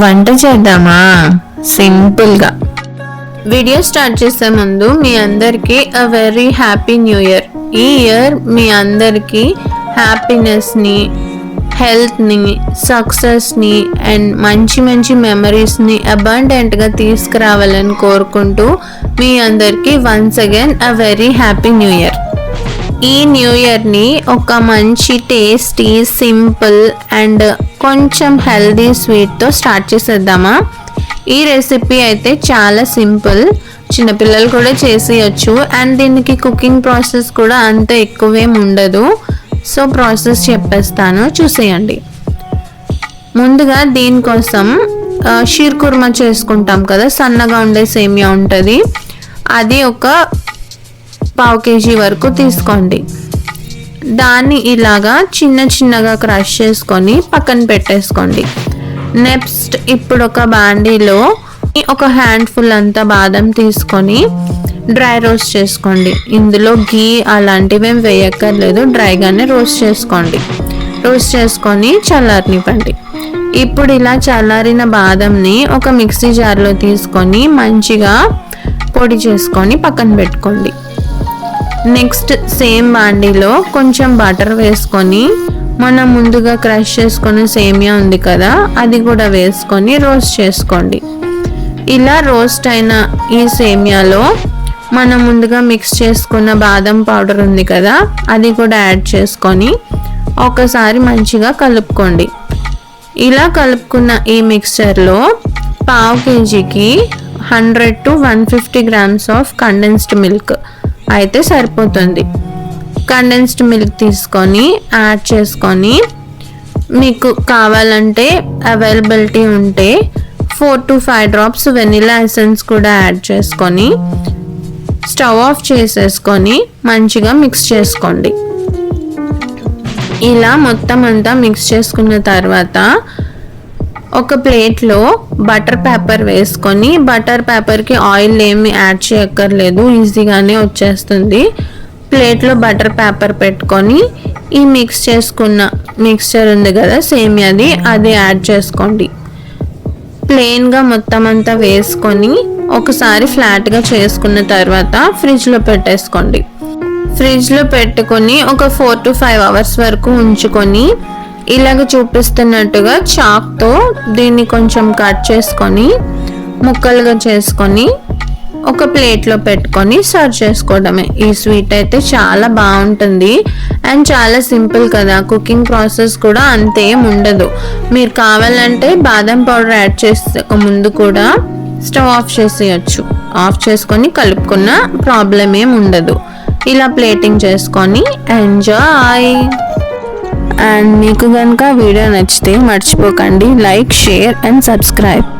వంట చేద్దామా? సింపుల్గా. వీడియో స్టార్ట్ చేసే ముందు మీ అందరికీ a very happy new year ఈ ఇయర్ మీ అందరికీ హ్యాపీనెస్ని హెల్త్ని సక్సెస్ని అండ్ మంచి మంచి మెమరీస్ని అబండెంట్గా తీసుకురావాలని కోరుకుంటూ మీ అందరికీ once again a very happy new year ఈ న్యూ ఇయర్ని ఒక మంచి టేస్టీ సింపుల్ అండ్ కొంచెం హెల్దీ స్వీట్తో స్టార్ట్ చేసేద్దామా? ఈ రెసిపీ అయితే చాలా సింపుల్ చిన్నపిల్లలు కూడా చేసేయచ్చు. అండ్ దీనికి కుకింగ్ ప్రాసెస్ కూడా అంత ఎక్కువేం ఉండదు. సో ప్రాసెస్ చెప్పేస్తాను. చూసేయండి. ముందుగా దీనికోసం షీర్ కుర్మా చేసుకుంటాం కదా. సన్నగా ఉండే సేమియా ఉంటుంది. అది ఒక పావు కేజీ వరకు తీసుకోండి. దాన్ని ఇలాగా చిన్న చిన్నగా క్రష్ చేసుకొని పక్కన పెట్టేసుకోండి. నెక్స్ట్ ఇప్పుడు ఒక బాండీలో ఒక హ్యాండ్ఫుల్ అంత బాదం తీసుకొని డ్రై రోస్ట్ చేసుకోండి. ఇందులో గీ అలాంటివి ఏం వేయక్కర్లేదు డ్రైగానే రోస్ట్ చేసుకోండి. రోస్ట్ చేసుకొని చల్లారనివ్వండి. ఇప్పుడు ఇలా చల్లారిన బాదంని ఒక మిక్సీ జార్లో తీసుకొని మంచిగా పొడి చేసుకొని పక్కన పెట్టుకోండి. నెక్స్ట్ సేమ్ బాండీలో కొంచెం బటర్ వేసుకొని మనం ముందుగా క్రష్ చేసుకున్న సేమియా ఉంది కదా అది కూడా వేసుకొని రోస్ట్ చేసుకోండి. ఇలా రోస్ట్ అయిన ఈ సేమియాలో మనం ముందుగా మిక్స్ చేసుకున్న బాదం పౌడర్ ఉంది కదా అది కూడా యాడ్ చేసుకొని ఒకసారి మంచిగా కలుపుకోండి. ఇలా కలుపుకున్న ఈ మిక్స్చర్లో పావు కేజీకి hundred to one fifty grams of condensed milk అయితే సరిపోతుంది. కండెన్స్డ్ మిల్క్ తీసుకొని యాడ్ చేసుకొని మీకు కావాలంటే అవైలబిలిటీ ఉంటే four to five drops vanilla essence కూడా యాడ్ చేసుకొని స్టవ్ ఆఫ్ చేసేసుకొని మంచిగా మిక్స్ చేసుకోండి. ఇలా మొత్తం అంతా మిక్స్ చేసుకున్న తర్వాత ఒక ప్లేట్లో బటర్ పేపర్ వేసుకొని బటర్ పేపర్కి ఆయిల్ ఏమి యాడ్ చేయక్కర్లేదు ఈజీగానే వచ్చేస్తుంది. ప్లేట్లో బటర్ పేపర్ పెట్టుకొని ఈ మిక్స్ చేసుకున్న మిక్స్చర్ ఉంది కదా సేమియాది అది యాడ్ చేసుకోండి. ప్లెయిన్గా మొత్తం అంతా వేసుకొని ఒకసారి ఫ్లాట్గా చేసుకున్న తర్వాత ఫ్రిడ్జ్లో పెట్టేసుకోండి. ఫ్రిడ్జ్లో పెట్టుకొని ఒక ఫోర్ టు ఫైవ్ అవర్స్ వరకు ఉంచుకొని ఇలాగ చూపిస్తున్నట్టుగా చాక్తో దీన్ని కొంచెం కట్ చేసుకొని ముక్కలుగా చేసుకొని ఒక ప్లేట్లో పెట్టుకొని సర్వ్ చేసుకోవడమే. ఈ స్వీట్ అయితే చాలా బాగుంటుంది. అండ్ చాలా సింపుల్ కదా కుకింగ్ ప్రాసెస్ కూడా అంతేం ఉండదు. మీరు కావాలంటే బాదం పౌడర్ యాడ్ చేసే ముందు కూడా స్టవ్ ఆఫ్ చేసేయచ్చు. ఆఫ్ చేసుకొని కలుపుకున్న ప్రాబ్లం ఏం ఉండదు. ఇలా ప్లేటింగ్ చేసుకొని ఎంజాయ్! అండ్ మీకు కనుక వీడియో నచ్చితే మర్చిపోకండి. Like share and subscribe